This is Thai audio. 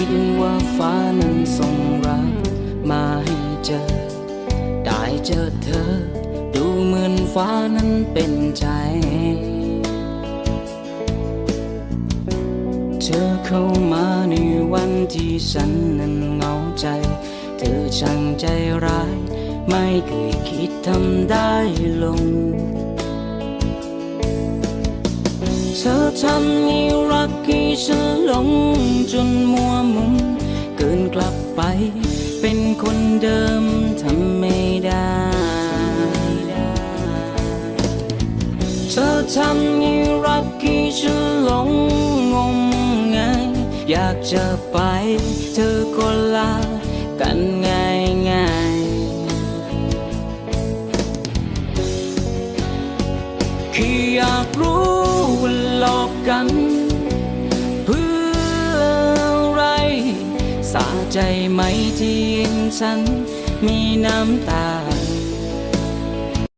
คิดว่าฟ้านั้นส่งรักมาให้เจอ ได้เจอเธอ ดูเหมือนฟ้านั้นเป็นใจ เธอเข้ามาในวันที่ฉันนั้นเหงาใจ เธอช่างใจร้าย ไม่เคยคิดทำได้ลงเธอทำให้รักให้ฉันหลงจนมัว คนเดิมทำไม่ได้ เธอทำให้รักให้ฉันหลงงมงายอยากจะไป เธอก็ลากันง่ายง่ายแค่อยากรู้ว่าหลอกกัน สาใจไหมที่ยินฉันมีน้ำตา